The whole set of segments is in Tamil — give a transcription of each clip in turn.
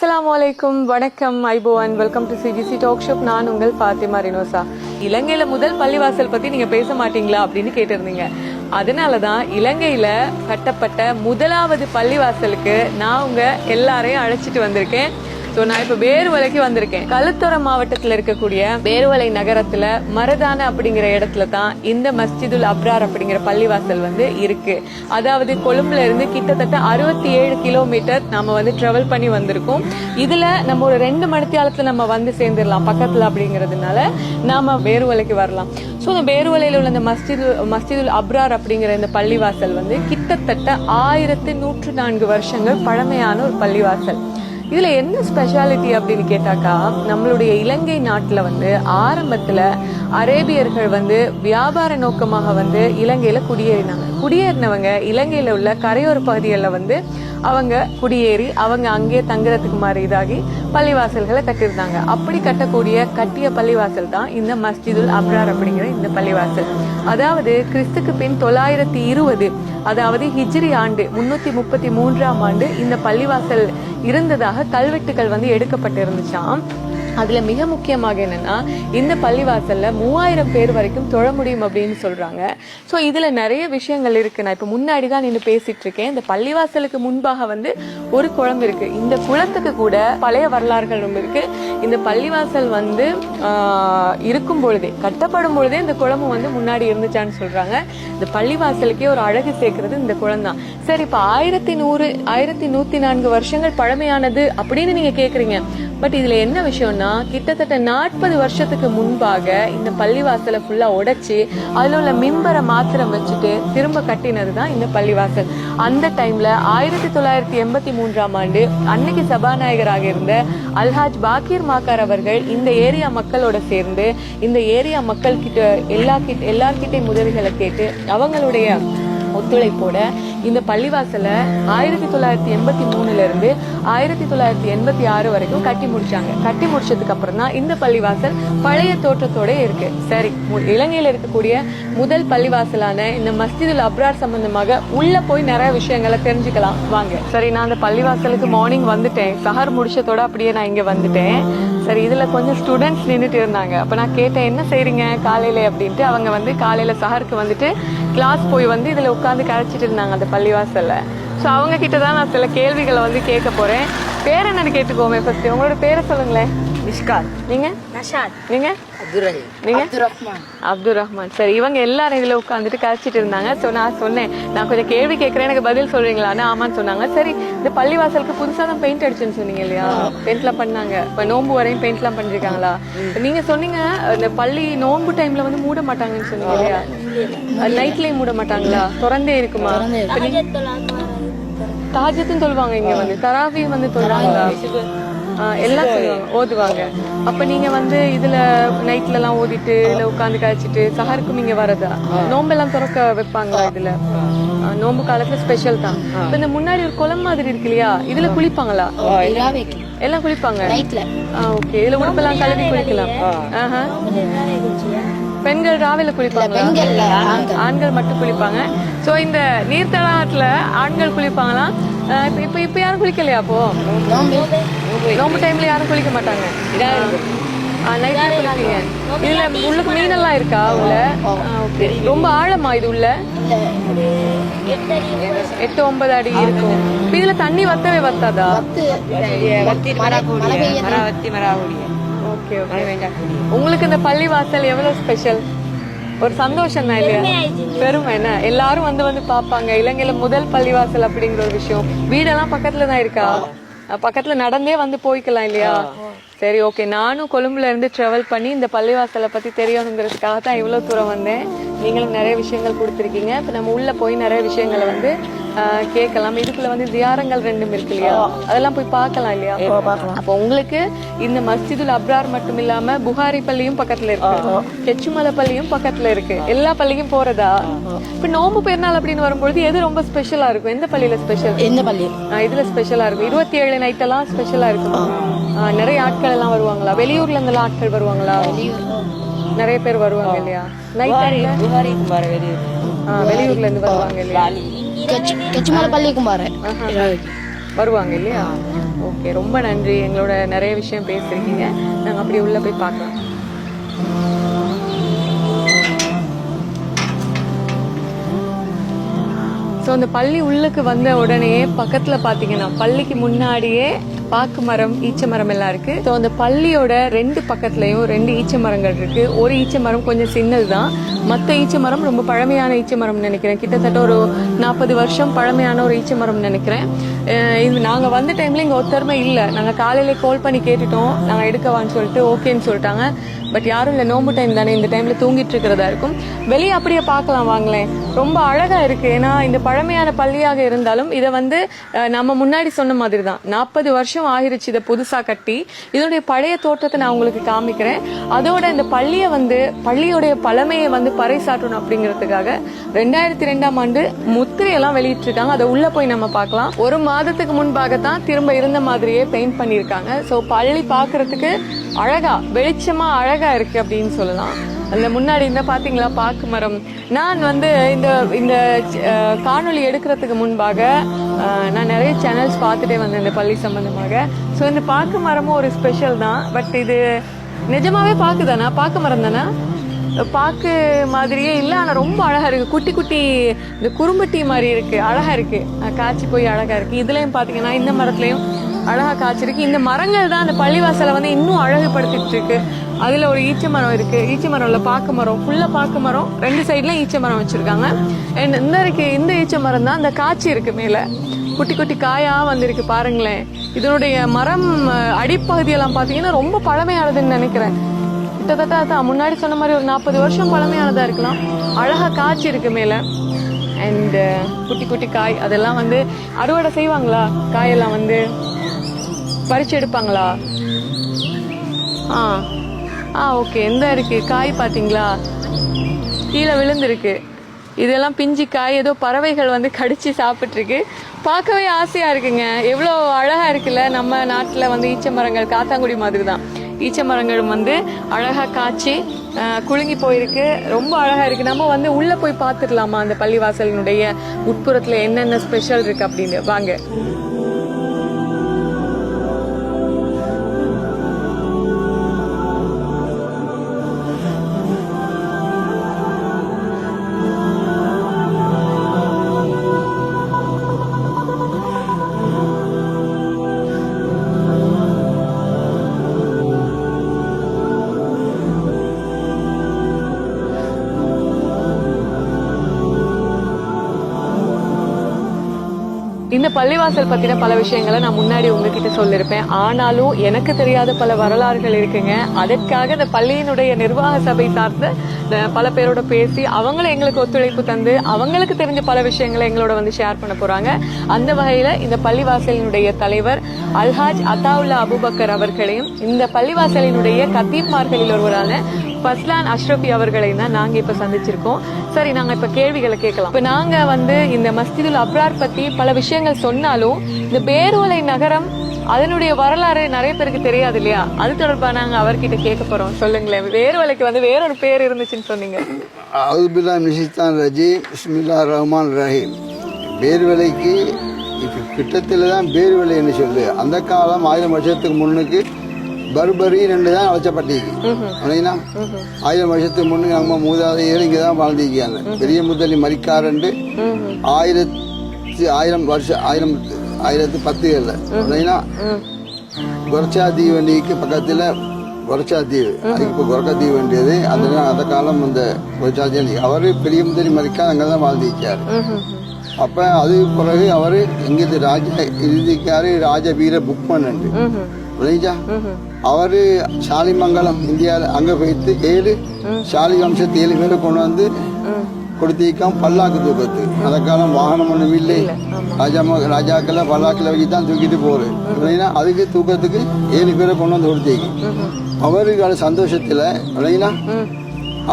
அஸ்லாம் வலைக்கும் வணக்கம் and welcome to CGC talk show நான் உங்கள் பாத்திமா ரினோசா. இலங்கையில் முதல் பள்ளிவாசல் பற்றி நீங்கள் பேச மாட்டீங்களா அப்படின்னு கேட்டிருந்தீங்க. அதனால தான் இலங்கையில் கட்டப்பட்ட முதலாவது பள்ளிவாசலுக்கு நான் உங்கள் எல்லாரையும் அழைச்சிட்டு வந்திருக்கேன். ஸோ நான் இப்போ பேருவலைக்கு வந்திருக்கேன். களுத்துறை மாவட்டத்தில் இருக்கக்கூடிய பேருவலை நகரத்தில் மரதான அப்படிங்கிற இடத்துல தான் இந்த மஸ்ஜிதுல் அப்ரார் அப்படிங்கிற பள்ளிவாசல் வந்து இருக்கு. அதாவது கொழும்புல இருந்து கிட்டத்தட்ட அறுபத்தி ஏழு கிலோமீட்டர் நம்ம வந்து ட்ராவல் பண்ணி வந்திருக்கோம். இதுல நம்ம ஒரு ரெண்டு மணித்தியாலத்தில் நம்ம வந்து சேர்ந்துடலாம் பக்கத்தில் அப்படிங்கிறதுனால நாம பேருவலைக்கு வரலாம். ஸோ இந்த பேருவலையில் உள்ள இந்த மஸ்ஜிது மஸ்ஜிதுல் அப்ரார் அப்படிங்கிற இந்த பள்ளிவாசல் வந்து கிட்டத்தட்ட ஆயிரத்தி நூற்று நான்கு வருஷங்கள் பழமையான ஒரு பள்ளிவாசல். இதில் என்ன ஸ்பெஷாலிட்டி அப்படின்னு கேட்டாக்கா நம்மளுடைய இலங்கை நாட்டில் வந்து ஆரம்பத்தில் அரேபியர்கள் வந்து வியாபார நோக்கமாக வந்து இலங்கையில் குடியேறினாங்க. குடியேறினவங்க இலங்கையில் உள்ள கரையோர பகுதிகளில் வந்து அவங்க குடியேறி அவங்க அங்கேயே தங்குறதுக்கு மாதிரி இதாகி பள்ளிவாசல்களை கட்டியிருந்தாங்க. அப்படி கட்டக்கூடிய கட்டிய பள்ளிவாசல் தான் இந்த மஸ்ஜிதுல் அப்ரார் அப்படிங்கிற இந்த பள்ளிவாசல். அதாவது கிறிஸ்துக்கு பின் தொள்ளாயிரத்தி இருபது அதாவது ஹிஜ்ரி ஆண்டு முன்னூத்தி முப்பத்தி மூன்றாம் ஆண்டு இந்த பள்ளிவாசல் இருந்ததாக கல்வெட்டுகள் வந்து எடுக்கப்பட்டிருந்துச்சாம். அதில் மிக முக்கியமாக என்னென்னா இந்த பள்ளிவாசலில் மூவாயிரம் பேர் வரைக்கும் தொழ முடியும் அப்படின்னு சொல்கிறாங்க ஸோ இதில் நிறைய விஷயங்கள் இருக்குது நான் இப்போ முன்னாடி தான் நின்று பேசிகிட்டு இருக்கேன் இந்த பள்ளிவாசலுக்கு முன்பாக வந்து ஒரு குளம் இருக்குது இந்த குளத்துக்கு கூட பழைய வரலாறுகளும் இருக்குது இந்த பள்ளிவாசல் வந்து இருக்கும் பொழுதே கட்டப்படும் பொழுதே இந்த குளமும் வந்து முன்னாடி இருந்துச்சான்னு சொல்கிறாங்க இந்த பள்ளிவாசலுக்கே ஒரு அழகு சேர்க்கறது இந்த குளம் தான் சரி இப்போ ஆயிரத்தி நூறு ஆயிரத்தி நூற்றி நான்கு வருஷங்கள் பழமையானது அப்படின்னு நீங்கள் கேட்குறீங்க பட் இதில் என்ன விஷயம்னா கிட்டத்தட்ட நாற்பது வருஷத்துக்கு முன்பாக இந்த பள்ளிவாசலை ஃபுல்லாக உடைச்சி அதில் உள்ள மிம்பரை மாத்திரம் வச்சுட்டு திரும்ப கட்டினது தான் இந்த பள்ளிவாசல். அந்த டைமில் ஆயிரத்தி தொள்ளாயிரத்தி எண்பத்தி மூன்றாம் ஆண்டு அன்னைக்கு சபாநாயகராக இருந்த அல்ஹாஜ் பாக்கீர் மாக்கார் அவர்கள் இந்த ஏரியா மக்களோட சேர்ந்து இந்த ஏரியா மக்கள் கிட்ட எல்லா கிட்ட எல்லார்கிட்டையும் உதவிகளை கேட்டு அவங்களுடைய ஒத்துழைப்போட இந்த பள்ளிவாசலை ஆயிரத்தி தொள்ளாயிரத்தி எண்பத்தி மூணுல இருந்து ஆயிரத்தி தொள்ளாயிரத்தி எண்பத்தி ஆறு வரைக்கும் கட்டி முடிச்சாங்க. கட்டி முடிச்சதுக்கு அப்புறம் தான் இந்த பள்ளிவாசல் பழைய தோற்றத்தோட இருக்கு. சரி மு- இலங்கையில இருக்கக்கூடிய முதல் பள்ளிவாசலான இந்த மஸ்ஜிதுல் அப்ரார் சம்பந்தமாக உள்ள போய் நிறைய விஷயங்களை தெரிஞ்சுக்கலாம். வாங்க. சரி நான் அந்த பள்ளிவாசலுக்கு மார்னிங் வந்துட்டேன். சஹர் முடிச்சதோட அப்படியே நான் இங்க வந்துட்டேன். சரி இதுல கொஞ்சம் ஸ்டூடெண்ட்ஸ் நின்றுட்டு இருந்தாங்க. அப்ப நான் கேட்டேன் என்ன செய்றீங்க காலையில? அப்படின்ட்டு அவங்க வந்து காலையில சஹருக்கு வந்துட்டு கிளாஸ் போய் வந்து இதுல உட்காந்து கரைச்சிட்டு இருந்தாங்க. அந்த பள்ளிவாசலில். ஸோ அவங்க கிட்ட தான் நான் சில கேள்விகளை வந்து கேட்க போகிறேன் பேர் என்னன்னு கேட்டுக்கோமே ஃபஸ்ட்டு உங்களோட பேரை சொல்லுங்களேன். மிஷ்காத் நீங்க? நஷாத். நீங்க? அப்துல் ரஹீம் நீங்க? அப்துல் ரஹ்மான் அப்துல் ரஹ்மான் சரி இவங்க எல்லாரும் இதுல உட்காந்துட்டு கழிச்சிட்டு இருந்தாங்க. ஸோ நான் சொன்னேன். நான் கொஞ்சம் கேள்வி கேட்கறேன் எனக்கு பதில் சொல்றீங்களான்னு ஆமான்னு சொன்னாங்க. சரி இந்த பள்ளிவாசலுக்கு புதுசா தான் பெயிண்ட் அடிச்சுன்னு சொன்னீங்க இல்லையா? பெயிண்ட்லாம் பண்ணாங்க. இப்ப நோன்பு வரையும் பெயிண்ட்லாம் பண்ணிருக்காங்களா? நீங்க சொன்னீங்க இந்த பள்ளி நோன்பு டைம்ல வந்து மூட மாட்டாங்கன்னு சொன்னீங்க இல்லையா? நைட்லயும் மூட மாட்டாங்களா? திறந்தே இருக்குமா? தாஜத்தும் சொல்லுவாங்க இங்க வந்து. தராவி வந்து சொல்றாங்களா எல்லாம் சொல்லுவாங்க ஓதுவாங்க. அப்ப நீங்க வந்து இதுல நைட்ல எல்லாம் ஓதிட்டு இல்ல உட்காந்து கழிச்சிட்டு சஹருக்கும் இங்க வரதா நோம்பெல்லாம் திறக்க வைப்பாங்களா இதுல? நோம்பு காலத்துல ஸ்பெஷல் தான். இப்ப இந்த முன்னாடி ஒரு குளம் மாதிரி இருக்கு இல்லையா? இதுல குளிப்பாங்களா? எல்லாம் குளிப்பாங்க? நைட்ல ஓகே இதுல உடுப்பெல்லாம் கழுவி குளிக்கலாம். ஆஹா. பெண்கள் ராவில குளிப்பாங்களா? பெண்கள்ல ஆண்கள். மட்டும் குளிப்பாங்க. சோ இந்த நீர்த்தடாகத்துல ஆண்கள் குளிப்பாங்களா? இப்ப இப்ப இப்ப யாரும் குளிக்கலையா அப்போ? நோம்பு டைம்ல யாரும் குளிக்க மாட்டாங்க. நைட்ல குளிப்பீங்க. இதுல உள்ளுக்கு மீனெல்லாம் இருக்கா உள்ள? ஓகே. ரொம்ப ஆழமா இது உள்ள? எட்டு ஒன்பது அடி இருக்கும். இதுல தண்ணி வத்தவே வத்தாதா? வத்தி மராவத்தி மராகூடிய ஓகே ஓகே. உங்களுக்கு இந்த பள்ளி வாசல் எவ்வளவு ஸ்பெஷல் ஒரு சந்தோஷம் தான் இல்லையா பெருமை என்ன? எல்லாரும் வந்து வந்து பாப்பாங்க இலங்கையில முதல் பள்ளிவாசல் அப்படிங்கிற ஒரு விஷயம். வீடெல்லாம் பக்கத்துல தான் இருக்கா பக்கத்துல நடந்தே வந்து போய்க்கலாம் இல்லையா? சரி ஓகே நானும் கொழும்புல இருந்து டிராவல் பண்ணி இந்த பள்ளிவாசலை பத்தி தெரியணுங்கிறதுக்காக தான் இவ்வளவு தூரம் வந்தேன். நீங்களும் நிறைய விஷயங்கள் கொடுத்துருக்கீங்க. இப்ப நம்ம உள்ள போய் நிறைய விஷயங்களை வந்து கேட்கலாம். இதுக்குள்ள வந்து தியாரங்கள் ரெண்டும் இருக்கு இல்லையா? அதெல்லாம் போய் பார்க்கலாம் இல்லையா? அப்போ உங்களுக்கு இந்த மஸ்ஜிதுல் அப்ரார் மட்டும் இல்லாம புகாரி பள்ளியும் பக்கத்துல இருக்கு. கெச்சுமலை பள்ளியும் பக்கத்துல இருக்கு. எல்லா பள்ளியும் போறதா? இப்ப நோம்பு பெருநாள் அப்படின்னு வரும்பொழுது எது ரொம்ப ஸ்பெஷலா இருக்கும்? எந்த பள்ளியில ஸ்பெஷல் எந்த பள்ளி? இதுல ஸ்பெஷலா இருக்கும். இருபத்தி ஏழு நைட் எல்லாம் ஸ்பெஷலா இருக்கும். நிறைய ஆட்கள் எல்லாம் வருவாங்களா? வெளியூர்ல இருந்து எல்லாம் ஆட்கள் வருவாங்களா? நிறைய பேர் வருவாங்க இல்லையா? நைட் வெளியூர்ல இருந்து வருவாங்க இல்லையா? கெச்சுமலை பள்ளிக்கும் வருவாங்க இல்லையா? ஓகே ரொம்ப நன்றி. எங்களோட நிறைய விஷயம் பேசிருக்கீங்க நாங்கள் அப்படி உள்ள போய் பார்க்கலாம். ஸோ அந்த பள்ளி உள்ளுக்கு வந்த உடனே பக்கத்தில் பார்த்தீங்கன்னா பள்ளிக்கு முன்னாடியே பாக்கு மரம் ஈச்ச மரம் எல்லாம் இருக்கு. ஸோ அந்த பள்ளியோட ரெண்டு பக்கத்துலயும் ரெண்டு ஈச்ச மரங்கள் இருக்கு. ஒரு ஈச்ச மரம் கொஞ்சம் சின்னது தான் மற்ற ஈச்ச மரம் ரொம்ப பழமையான ஈச்ச மரம் நினைக்கிறேன். கிட்டத்தட்ட ஒரு நாற்பது வருஷம் பழமையான ஒரு ஈச்ச மரம் நினைக்கிறேன். இது நாங்கள் வந்த டைம்ல இங்கே ஒத்தருமை இல்லை. நாங்கள் காலையில கால் பண்ணி கேட்டுட்டோம். நாங்கள் எடுக்கவான்னு சொல்லிட்டு ஓகேன்னு சொல்லிட்டாங்க. பட் யாரும் இல்லை நோம்பு டைம் தானே. இந்த டைம்ல தூங்கிட்டு இருக்கிறதா இருக்கும். வெளியே அப்படியே பார்க்கலாம் வாங்களேன். ரொம்ப அழகா இருக்கு. ஏன்னா இந்த பழமையான பள்ளியாக இருந்தாலும் இதை வந்து நம்ம முன்னாடி சொன்ன மாதிரி தான் நாற்பது வருஷம் ஆகிருச்சு இதை புதுசா கட்டி. இதனுடைய பழைய தோற்றத்தை நான் உங்களுக்கு காமிக்கிறேன். அதோட இந்த பள்ளியை வந்து பள்ளியுடைய பழமையை வந்து பறைசாற்றணும் அப்படிங்கிறதுக்காக ரெண்டாயிரத்தி ரெண்டாம் ஆண்டு முத்திரையெல்லாம் வெளியிட்டிருக்காங்க. அதை உள்ள போய் நம்ம பார்க்கலாம். ஒரு மாதத்துக்கு முன்பாக தான் திரும்ப இருந்த மாதிரியே பெயிண்ட் பண்ணியிருக்காங்க. ஸோ பள்ளி பார்க்கறதுக்கு அழகா வெளிச்சமா அழகா இருக்கு அப்படின்னு சொல்லலாம். அந்த முன்னாடி இந்த பார்த்தீங்களா பாக்கு மரம். நான் வந்து இந்த இந்த காணொலி காணொளி எடுக்கிறதுக்கு முன்பாக நான் நிறைய சேனல்ஸ் பார்த்துட்டே வந்தேன் இந்த பள்ளி சம்மந்தமாக ஸோ இந்த பாக்கு மரமும் ஒரு ஸ்பெஷல் தான். பட் இது நிஜமாவே பாக்கு தானா? பாக்கு மரம் தானே? பாக்கு மாதிரியே இல்லை ஆனால் ரொம்ப அழகாக இருக்குது குட்டி குட்டி இந்த குறும்பட்டி மாதிரி இருக்குது அழகாக இருக்குது காய்ச்சி போய் அழகாக இருக்குது இதுலேயும் பார்த்தீங்கன்னா இந்த மரத்துலேயும் அழகாக காய்ச்சிருக்கு. இந்த மரங்கள் தான் அந்த பள்ளிவாசலை வந்து இன்னும் அழகுபடுத்திட்டு இருக்கு. அதில் ஒரு ஈச்ச மரம் இருக்குது ஈச்ச மரம் இல்லை பாக்கு மரம். ஃபுல்லாக பாக்கு மரம். ரெண்டு சைடுல ஈச்ச மரம் வச்சுருக்காங்க. அண்ட் இந்த இருக்கு இந்த ஈச்ச மரம் தான் அந்த காய்ச்சி இருக்குது மேலே. குட்டி குட்டி காயாக வந்திருக்கு பாருங்களேன். இதனுடைய மரம் அடிப்பகுதியெல்லாம் பார்த்தீங்கன்னா ரொம்ப பழமையானதுன்னு நினைக்கிறேன். கிட்டத்தட்ட அதான் முன்னாடி சொன்ன மாதிரி ஒரு நாற்பது வருஷம் பழமையானதா இருக்கலாம். அழகாக காய்ச்சி இருக்கு மேலே. அண்ட் குட்டி குட்டி காய் அதெல்லாம் வந்து அறுவடை செய்வாங்களா? காயெல்லாம் வந்து பறிச்சு எடுப்பாங்களா? ஆ. ஆ ஓகே எந்த இருக்குது காய் பார்த்தீங்களா கீழே விழுந்திருக்கு. இதெல்லாம் பிஞ்சு காய் ஏதோ பறவைகள் வந்து கடிச்சு சாப்பிட்ருக்கு பார்க்கவே ஆசையாக இருக்குங்க. எவ்வளோ அழகாக இருக்குல்ல. நம்ம நாட்டில் வந்து ஈச்ச மரங்கள் காத்தாங்குடி மாதிரி தான் ஈச்ச மரங்களும் வந்து அழகாக காய்ச்சி குலுங்கி போயிருக்கு. ரொம்ப அழகாக இருக்குது நம்ம வந்து உள்ளே போய் பார்த்துடலாமா அந்த பள்ளிவாசலினுடைய உட்புறத்தில் என்னென்ன ஸ்பெஷல் இருக்குது அப்படின்னு? வாங்க. இந்த பள்ளிவாசல் பத்தின பல விஷயங்களை நான் முன்னாடி உங்ககிட்ட சொல்லியிருப்பேன் ஆனாலும் எனக்கு தெரியாத பல வரலாறுகள் இருக்குங்க. அதற்காக இந்த பள்ளியினுடைய நிர்வாக சபை சார்ந்த பல பேரோட பேசி அவங்களும் எங்களுக்கு ஒத்துழைப்பு தந்து அவங்களுக்கு தெரிஞ்ச பல விஷயங்களை எங்களோட வந்து ஷேர் பண்ண போறாங்க. அந்த வகையில இந்த பள்ளிவாசலினுடைய தலைவர் அல்ஹாஜ் அத்தாவுல்லா அபுபக்கர் அவர்களையும் இந்த பள்ளிவாசலினுடைய கத்தீப்மார்களில் ஒருவரான ஃபஸ்லான் அஷ்ரஃபி அவர்களையும் தான் நாங்கள் இப்போ சந்திச்சிருக்கோம். சரி நாங்க இப்ப கேள்விகளை கேட்கலாம். இப்ப நாங்க வந்து இந்த மஸ்திதுல் அப்ரார் பத்தி பல விஷயங்கள் சொன்னாலும் இந்த பேர்வலை நகரம் அதனுடைய வரலாறு நிறைய பேருக்கு தெரியாது இல்லையா? அது தொடர்பா நாங்க அவர்கிட்ட கேட்க போறோம். சொல்லுங்களேன். வேர்வலைக்கு வந்து வேறொரு பேர் இருந்துச்சுன்னு சொன்னீங்க. அவுதுபில்லா நிஷித்தான் ரஜி பிஸ்மில்லா ரஹ்மான் ரஹீம். வேர்வலைக்கு இப்போ கிட்டத்தில் தான் பேர்வலைன்னு சொல்லு. அந்த காலம் ஆயிரம் வருஷத்துக்கு முன்னுக்கு பர்பரி ரெண்டு தான் அழைச்சப்பட்டிருக்கு அப்படின்னா ஆயிரம் வருஷத்துக்கு முன்னுக்கு நம்ம மூதாதையர் இங்கே தான் வாழ்ந்திருக்காங்க பெரிய முதலி மரிக்காரண்டு ஆயிரத்தி ஆயிரம் வருஷம் ஆயிரம் ஆயிரத்தி பத்துகளில் அப்படின்னா கொரச்சா தீவண்டிக்கு பக்கத்தில் கொரச்சா தீவு. அதுக்கு இப்போ கொரக்கா தீவு வேண்டியது. அந்த அந்த காலம் அந்த கொரச்சா தீவண்டி. அவர் பெரிய முதலி மறிக்கா அங்கே தான் வாழ்ந்திருக்காரு அப்போ அது பிறகு அவர் இங்கிருந்து ராஜ இறுதிக்காரு ராஜவீர புக்மன் புரியுதா? அவரு சாலிமங்கலம் இந்தியாவில் அங்க போயிட்டு ஏழு சாலி வம்சத்து ஏழு பேரை கொண்டு வந்து கொடுத்திருக்கான் பல்லாக்கு தூக்கத்து. அந்த காலம் வாகனம் ஒன்றும் இல்லை. ராஜா ராஜாக்களை பல்லாக்கில் வச்சு தான் தூக்கிட்டு போறது இல்லைன்னா அதுக்கு தூக்கத்துக்கு ஏழு பேரை கொண்டு வந்து கொடுத்திருக்கு. அவருக்கு சந்தோஷத்தில் இல்லைன்னா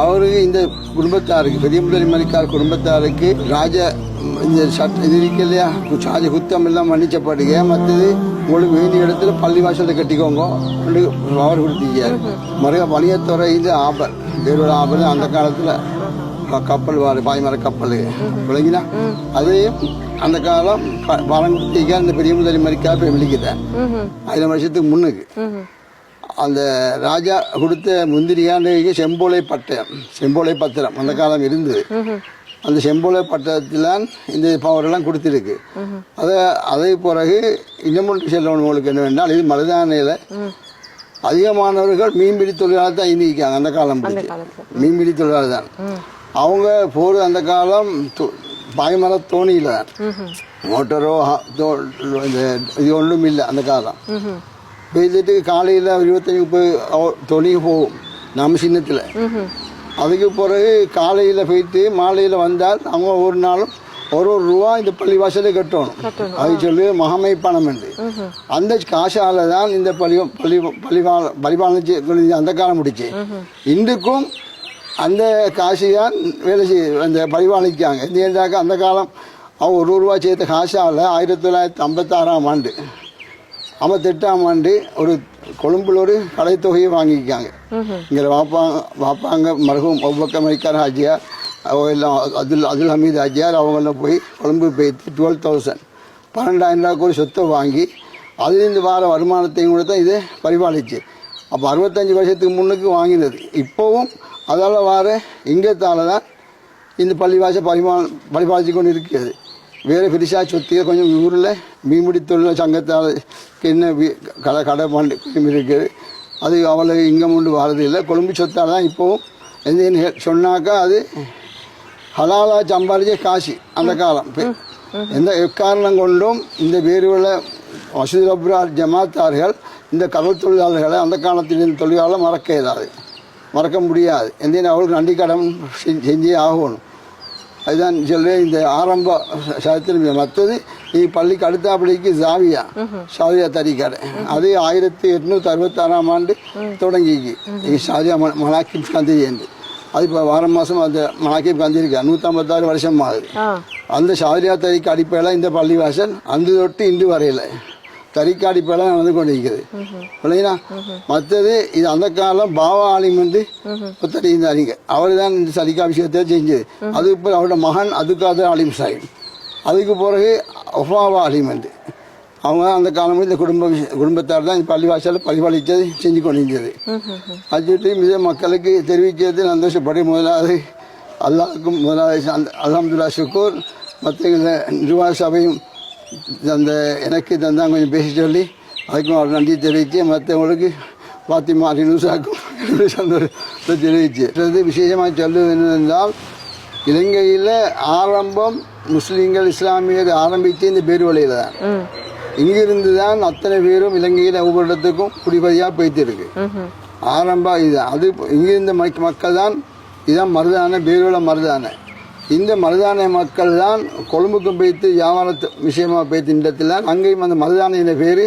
அவருக்கு இந்த குடும்பத்தாருக்கு பெரிய முதலி மணிக்கார் குடும்பத்தாருக்கு ராஜ இந்த சட்ட இது இருக்கு இல்லையா ராஜ குத்தம் எல்லாம் மன்னிச்சப்பாடுங்க மற்றது உங்களுக்கு வேண்டிய இடத்துல பள்ளி வாசலில் கட்டிக்கோங்க. அவர் கொடுத்தீங்க. மறுபடியும் வணிகத்துறை இது ஆபர். வேறொரு ஆபர் அந்த காலத்தில். கப்பல் வாரு பாய்மர கப்பல். விளங்கினா? அதே அந்த காலம் ப- கொடுத்தீங்க அந்த பெரிய முதலி மறிக்கா போய் விழிக்கிட்டேன் ஆயிரம் வருஷத்துக்கு முன்னுக்கு. அந்த ராஜா கொடுத்த முந்திரியாண்டு செம்போலை பட்டயம் செம்போலை பத்திரம் அந்த காலம் இருந்தது. அந்த செம்போலை பட்டத்தில் இந்த பவரெல்லாம் கொடுத்துருக்கு. அதை அதை பிறகு இன்னமும் செல்லவங்களுக்கு என்ன வேண்டால் இது மருதானையில் அதிகமானவர்கள் மீன்பிடி தொழிலாளர் தான் இருக்காங்க அந்த காலம் மீன்பிடி தொழிலாளர் தான் அவங்க போர் அந்த காலம் பாய்மர தோணியில் தான். மோட்டரோ இந்த இது ஒன்றும் இல்லை அந்த காலம். பெய்துட்டு காலையில் இருபத்தஞ்சி முப்பது தொனி போகும் நம்ம சின்னத்தில். அதுக்கு பிறகு காலையில் போயிட்டு மாலையில் வந்தால் அவங்க ஒரு நாளும் ஒரு ஒரு ரூபா இந்த பள்ளிவாசலே கட்டணும். அது சொல்லி மகமை பணம் என்று அந்த காசால தான் இந்த பள்ளி பள்ளி பள்ளிவாள பரிபாலனை அந்த காலம் முடிச்சு. இன்றைக்கும் அந்த காசு தான் வேலை செய்ய அந்த பரிபாலிக்காங்க ஏன்னாக்கா அந்த காலம் அவன் ஒரு ரூபா சேர்த்த காசால் ஆயிரத்தி தொள்ளாயிரத்தி ஐம்பத்தாறாம் ஆண்டு. ஐம்பத்தெட்டாம் ஆண்டு ஒரு கொழும்புல ஒரு கலைத்தொகையை வாங்கிக்காங்க இங்கே வாப்பாங்க வாப்பாங்க மருகும் ஹாஜியார் அவங்க எல்லாம் அதுல் அதுல் ஹமீத் ஹாஜியார் அவங்கெல்லாம் போய் கொழும்பு போய்த்து டுவெல் தௌசண்ட் பன்னெண்டாயிரம் ரூபாய்க்கு ஒரு சொத்தை வாங்கி அதுலேருந்து வர வருமானத்தையும் கூட தான் இது பரிபாலிச்சு. அப்போ அறுபத்தஞ்சு வருஷத்துக்கு முன்னுக்கு வாங்கினது. இப்போவும் அதால் வர இங்கத்தால தான் இந்த பள்ளிவாசல் பரிமா பரிபாலிச்சு கொண்டு இருக்கிறது. வேறு பெருசாக சொத்திய கொஞ்சம் ஊரில் மீன்பிடி தொழில் சங்கத்தால் என்ன கடை கடை பண்ணி இருக்குது. அது அவ்வளோ இங்கம் கொண்டு வரது இல்லை. கொழும்பு சொத்தால் தான் இப்போவும் எந்த சொன்னாக்கா அது ஹலாலா சம்பாதிச்ச காசு அந்த காலம். எந்த எக்காரணம் கொண்டும் இந்த வேறுவல வசூலபுரார் ஜமாத்தார்கள் இந்த கடல் தொழிலாளர்களை அந்த காலத்தில் இருந்த தொழிலாளர் மறக்க இயலாது. மறக்க முடியாது. எந்த அவங்களுக்கு நன்றி கடன் செஞ்சு- செஞ்சே ஆகணும். அதுதான் சொல்லி இந்த ஆரம்ப சதத்தில் மற்றது நீ பள்ளிக்கு அடுத்தாப்படிக்கு ஜாவியா. சாவியா தறிக்கடை அது ஆயிரத்தி எட்நூத்தி அறுபத்தாறாம் ஆண்டு தொடங்கிக்கு இங்கே ஷாஜியா ம- மலாக்கிப் கந்திரி என்று அது இப்போ வாரம் மாதம் அந்த மலாக்கிப் கந்திரிக்கா நூற்றம்பத்தாறு வருஷம் ஆகுது. அந்த ஷாஜியா தறிக்கு அடிப்படையில் இந்த பள்ளிவாசல் அந்த தொட்டு இன்று வரையில. கறிக்காடி பழம் வந்து கொண்டு கொண்டிருக்கிறது இல்லைங்களா மற்றது இது அந்த காலம் பாவா ஆலிம் வந்து புத்தடி இருந்தாருங்க அவர் தான் இந்த சரிக்கா விஷயத்தை செஞ்சது. அதுக்கு பிறகு அவரோட மகன் அதுக்காக ஆலிம் சாஹிப். அதுக்கு பிறகு ஒஃபாவா ஆலிம் வந்து. அவங்க அந்த காலம் இந்த குடும்ப குடும்பத்தார் தான் இந்த பள்ளிவாசலில் பரிபாலித்தது செஞ்சு கொண்டிருந்தது அது மிக மக்களுக்கு தெரிவிக்கிறது சந்தோஷப்படி முதலாவது அல்லாவுக்கும் முதலாவது அந்த அல்ஹம்துலில்லாஹ் ஷுக்கூர் மற்ற இந்த நிர்வாக சபையும் அந்த எனக்கு தந்தான் கொஞ்சம் பேசி சொல்லி அதுக்கும் அவர் நன்றி தெரிவித்து மற்றவங்களுக்கு பாத்திமா ரினுசாக்கும் என்னுடைய சந்தோஷத்தை அடுத்தது விசேஷமாக சொல்லுவது என்னவென்றால் இலங்கையில் ஆரம்பம் முஸ்லீம்கள் இஸ்லாமியர் ஆரம்பித்து இந்த பேர்வழியில் தான் இங்கிருந்து தான் அத்தனை பேரும் இலங்கையில் ஒவ்வொரு இடத்துக்கும் குடிபதியாக போய்த்து இருக்கு ஆரம்பம் இது அது இங்கிருந்த மக்- மக்கள் தான் இதுதான் மருதான பேருள மருதான. இந்த மருதான மக்கள் தான் கொழும்புக்கும் போய்த்து வியாபாரத்து விஷயமா போய்த்து இடத்துல அங்கேயும் அந்த மருதான பேர்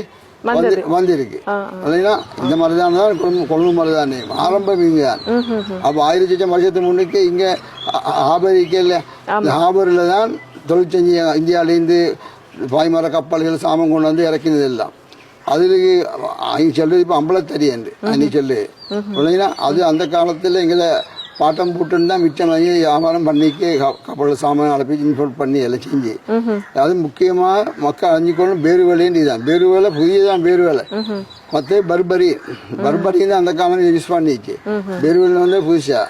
வந்து வந்திருக்கு. இல்லைங்களா இந்த மருதான தான் கொழும்பு கொழும்பு மருதானியம் ஆரம்பம் இங்கே தான் அப்போ ஆயிரத்தி லட்சம் வருஷத்துக்கு முன்னுக்கு இங்கே ஆபரிக்கல இந்த ஹாபரில் தான் தொழில் செஞ்சு இந்தியாவிலேருந்து பாய்மர கப்பல்கள் சாமம் கொண்டு வந்து இறக்கினது எல்லாம். அதில் அவங்க சொல்றது இப்போ அம்பலத்தறியன்று அன்னி சொல்லு. இல்லைங்களா அது அந்த காலத்தில் எங்களை பாட்டம் போட்டுன்னு தான் மிச்சம் வியாபாரம் பண்ணிக்கு கப்பல் சாமான் அனுப்பி இன்ஃபோர்ட் பண்ணி எல்லாம் செஞ்சு அது முக்கியமாக மக்கள் அஞ்சிக்கொள்ளும் பேரு வேலைன்னு இதுதான் பேரு வேலை புதியதான் பேரு வேலை மற்ற பர்பரி பர்பரி தான் அந்த காலம் யூஸ் பண்ணிச்சு பேரு வேலை வந்து புதுசா